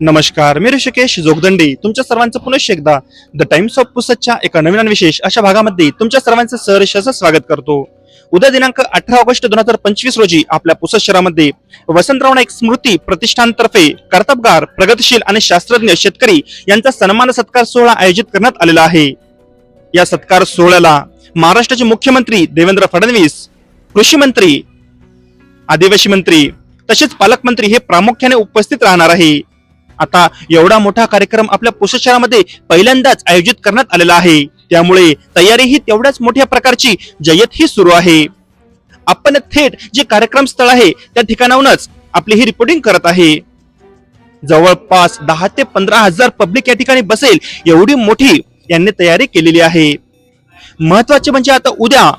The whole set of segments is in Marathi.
नमस्कार मी ऋषिकेश जोगदंडे. तुमच्या सर्वांचं पुनश्च एकदा द टाइम्स ऑफ पुसदच्या एका नवीन आणि विशेष अशा भागामध्ये तुमच्या सर्वांचं सहर्ष स्वागत करतो. उद्या दिनांक अठरा ऑगस्ट दोन हजार पंचवीस रोजी आपल्या पुसत शहरामध्ये वसंतराव नाईक स्मृती प्रतिष्ठानतर्फे कर्तबगार प्रगतशील आणि शास्त्रज्ञ शेतकरी यांचा सन्मान सत्कार सोहळा आयोजित करण्यात आलेला आहे. या सत्कार सोहळ्याला महाराष्ट्राचे मुख्यमंत्री देवेंद्र फडणवीस कृषी मंत्री आदिवासी मंत्री तसेच पालकमंत्री हे प्रामुख्याने उपस्थित राहणार आहे. आता एवढा मोठा कार्यक्रम आपल्या पुसद शहरामध्ये पहिल्यांदाच आयोजित करण्यात आलेला आहे. त्यामुळे तयारी ही तेवढ्याच मोठ्या प्रकारची जयत ही सुरू आहे. आपण थेट जे कार्यक्रम स्थळ आहे त्या ठिकाणाहूनच आपली ही रिपोर्टिंग करत आहे. जवळपास दहा ते पंधरा हजार पब्लिक या ठिकाणी बसेल एवढी मोठी यांनी तयारी केलेली आहे. महत्त्वाचे म्हणजे आता उद्या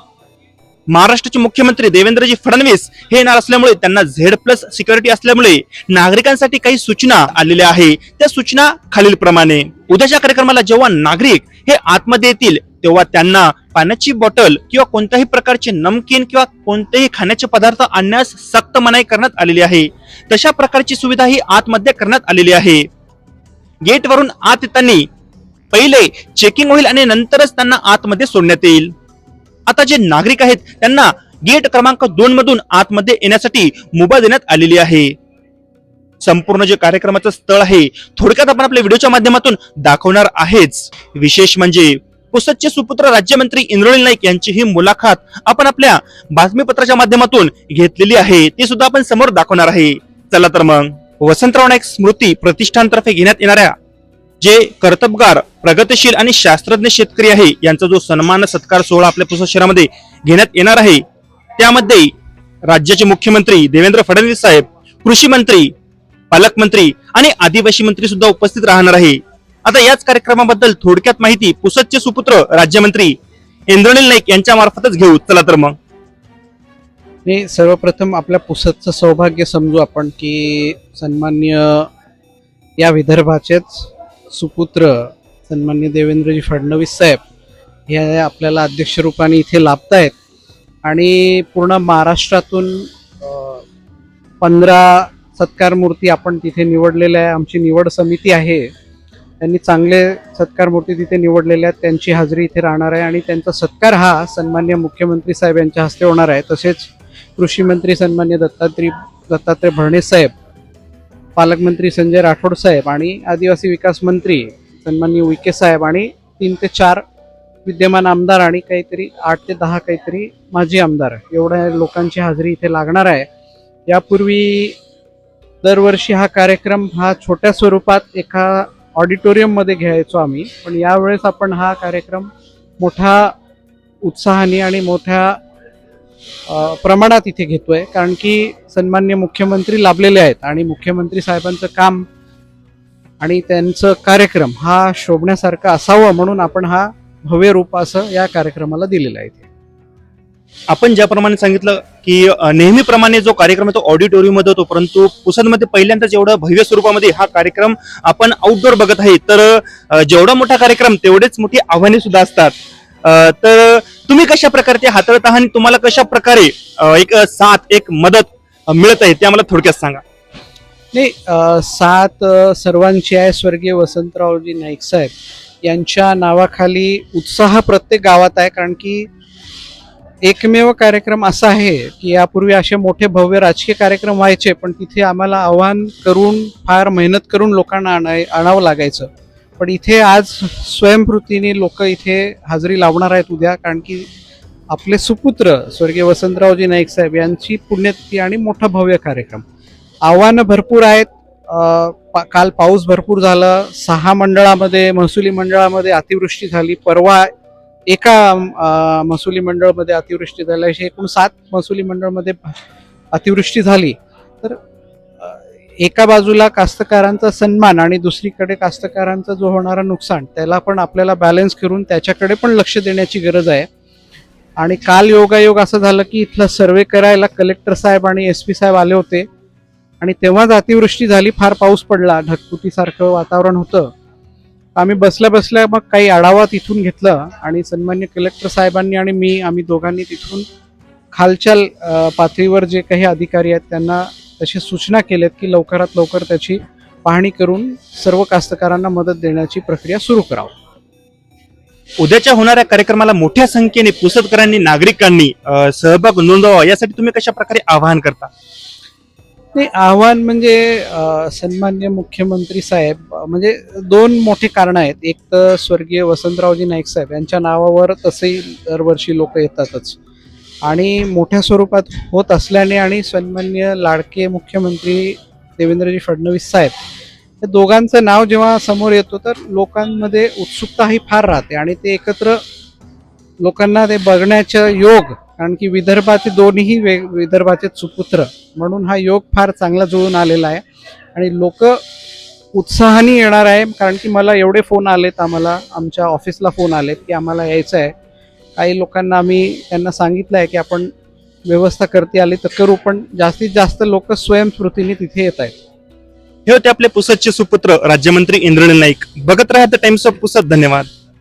महाराष्ट्राचे मुख्यमंत्री देवेंद्रजी फडणवीस हे येणार असल्यामुळे त्यांना झेड प्लस सिक्युरिटी असल्यामुळे नागरिकांसाठी काही सूचना आलेल्या आहे. त्या सूचना खालीलप्रमाणे. उद्याच्या कार्यक्रमाला जेव्हा नागरिक हे आतमध्ये येतील तेव्हा त्यांना पाण्याची बॉटल किंवा कोणत्याही प्रकारचे नमकीन किंवा कोणतेही खाण्याचे पदार्थ आणण्यास सक्त मनाई करण्यात आलेली आहे. तशा प्रकारची सुविधा ही आतमध्ये करण्यात आलेली आहे. गेटवरून आत येताना पहिले चेकिंग होईल आणि नंतरच त्यांना आतमध्ये सोडण्यात येईल. आता जे नागरिक आहेत त्यांना गेट क्रमांक दोन मधून आतमध्ये येण्यासाठी मुभा देण्यात आलेली आहे. संपूर्ण जे कार्यक्रमाचं स्थळ आहे थोडक्यात आपण आपल्या व्हिडिओच्या माध्यमातून दाखवणार आहेच. विशेष म्हणजे पुसदचे सुपुत्र राज्यमंत्री इंद्रोणी नाईक यांची ही मुलाखत आपण आपल्या बातमीपत्राच्या माध्यमातून घेतलेली आहे. ती सुद्धा आपण समोर दाखवणार आहे. चला तर मग. वसंतराव नाईक स्मृती प्रतिष्ठानतर्फे घेण्यात येणाऱ्या जे कर्तबगार प्रगतिशील आणि शास्त्रज्ञ शेतकरी आहे यांचा जो सन्मान सत्कार सोहळा आपल्या पुसद शहरामध्ये घेण्यात येणार आहे त्यामध्ये राज्याचे मुख्यमंत्री देवेंद्र फडणवीस साहेब कृषी मंत्री पालकमंत्री आणि आदिवासी मंत्री सुद्धा उपस्थित राहणार आहे. आता याच कार्यक्रमाबद्दल थोडक्यात माहिती पुसदचे सुपुत्र राज्यमंत्री इंद्रनील नाईक यांच्या मार्फतच घेऊ. चला तर मग. मी सर्वप्रथम आपल्या पुसदचं सौभाग्य समजू आपण की सन्मान्य या विदर्भाचेच सुपुत्र सन्मान्य देवेंद्रजी फडणवीस साहेब हे आपल्याला अध्यक्षरूपाने इथे इथे लाभतायत. आणि पूर्ण महाराष्ट्रातून पंधरा सत्कार मूर्ती आपण तिथे निवडलेल्या आहे. आमची निवड समिती आहे. त्यांनी चांगले सत्कार मूर्ती तिथे निवडलेल्या आहेत. त्यांची हाजरी इथे राहणार आहे आणि त्यांचा सत्कार हा सन्मान्य मुख्यमंत्री साहेब यांच्या हस्ते होणार आहे. तसेच कृषी मंत्री सन्मान्य दत्तात्रय दत्तात्रय भरणे साहेब पालकमंत्री संजय राठोड साहेब आणि आदिवासी विकास मंत्री सन्मान्य विके साहेब आणि तीन ते चार विद्यमान आमदार आणि काहीतरी आठ ते दहा काहीतरी माजी आमदार एवढ्या लोकांची हाजरी इथे लागणार आहे. यापूर्वी दरवर्षी हा कार्यक्रम हा छोट्या स्वरूपात एका ऑडिटोरियममध्ये घ्यायचो आम्ही. पण यावेळेस आपण हा कार्यक्रम मोठा उत्साहाने आणि मोठ्या प्रमाणात इथे घेतोय. कारण की सन्मान्य मुख्यमंत्री लाभलेले आहेत आणि मुख्यमंत्री साहेबांचं काम आणि त्यांचं कार्यक्रम हा शोभण्यासारखा असावं म्हणून आपण हा भव्य रूप असं या कार्यक्रमाला दिलेलं आहे इथे. आपण ज्याप्रमाणे सांगितलं की नेहमीप्रमाणे जो कार्यक्रम आहे तो ऑडिटोरियममध्ये होतो परंतु पुसदमध्ये पहिल्यांदाच एवढं भव्य स्वरूपामध्ये हा कार्यक्रम आपण आउटडोर बघत आहे. तर जेवढा मोठा कार्यक्रम तेवढेच मोठी आव्हाने सुद्धा असतात. तर तुम्ही कशा प्रकारे ते हाताळत आहात आणि तुम्हाला कशा प्रकारे एक साथ एक मदत मिळत आहे ते आम्हाला थोडक्यात सांगा. नाही साथ सात सर्वांची आहे स्वर्गीय वसंतरावजी नाईक साहेब. यांच्या नावाखाली उत्साह प्रत्येक गावात आहे कारण की एकमेव कार्यक्रम असा आहे की यापूर्वी असे मोठे भव्य राजकीय कार्यक्रम व्हायचे पण तिथे आम्हाला आव्हान करून फार मेहनत करून लोकांना आणाय आणावं लागायचं. पण इथे आज स्वयंस्फूर्तीने लोक इथे हजेरी लावणार आहेत उद्या कारण की आपले सुपुत्र स्वर्गीय वसंतरावजी नाईक साहेब यांची पुण्यतिथी आणि मोठा भव्य कार्यक्रम. आव्हानं भरपूर आहेत. पा- काल पाऊस भरपूर झाला. सहा मंडळामध्ये महसुली मंडळामध्ये अतिवृष्टी झाली. परवा एका महसुली मंडळमध्ये अतिवृष्टी झाली. एकूण सात महसुली मंडळमध्ये अतिवृष्टी झाली. एका बाजूला कास्तकारांचा सन्मान आणि दुसरीकडे कास्तकारांचं जो होणारा नुकसान त्याला पण आपल्याला बॅलन्स करून त्याच्याकडे पण लक्ष देण्याची गरज आहे. आणि काल योगायोग असं झालं की इथला सर्वे करायला कलेक्टर साहेब आणि एस पी साहेब आले होते. आणि तेव्हाच अतिवृष्टी झाली फार पाऊस पडला ढगफुटीसारखं वातावरण होतं. आम्ही बसल्या बसल्या मग काही आढावा तिथून घेतलं आणि सन्मान्य कलेक्टर साहेबांनी आणि मी आम्ही दोघांनी तिथून खालच्या पातळीवर जे काही अधिकारी आहेत त्यांना तशी सूचना केल्यात की लवकरात लवकर त्याची पाहणी करून सर्व कास्तकारांना मदत देण्याची प्रक्रिया सुरू करावं. उद्याच्या होणाऱ्या कार्यक्रमाला मोठ्या संख्येने पुसदकरांनी नागरिकांनी सहभाग नोंदवावा यासाठी तुम्ही कशा प्रकारे आवाहन करता? नाही आव्हान म्हणजे सन्मान्य मुख्यमंत्री साहेब म्हणजे दोन मोठी कारणं आहेत. एक तर स्वर्गीय वसंतरावजी नाईक साहेब यांच्या नावावर तसंही दरवर्षी लोक येतातच. आणि मोठ्या स्वरूपात होत असल्याने आणि सन्मान्य लाडके मुख्यमंत्री देवेंद्रजी फडणवीस साहेब या दोघांचं नाव जेव्हा समोर येतो तर लोकांमध्ये उत्सुकता ही फार राहते आणि ते एकत्र लोकांना ते बघण्याचं योग कारण की विदर्भाचे दोन्ही वेग विदर्भाचे सुपुत्र म्हणून हा योग फार चांगला जुळून आलेला आहे. आणि लोक उत्साहाने येणार आहे कारण की मला एवढे फोन आलेत आम्हाला आमच्या ऑफिसला फोन आलेत की आम्हाला यायचं आहे. काही लोकांना आम्ही त्यांना सांगितलं आहे की आपण व्यवस्था करते आली तर करू पण जास्तीत जास्त लोक स्वयंस्फूर्तीने तिथे येत आहेत. हे होते आपले पुसदचे सुपुत्र राज्यमंत्री इंद्रनील नाईक. बघत राहा द टाइम्स ऑफ पुसद. धन्यवाद.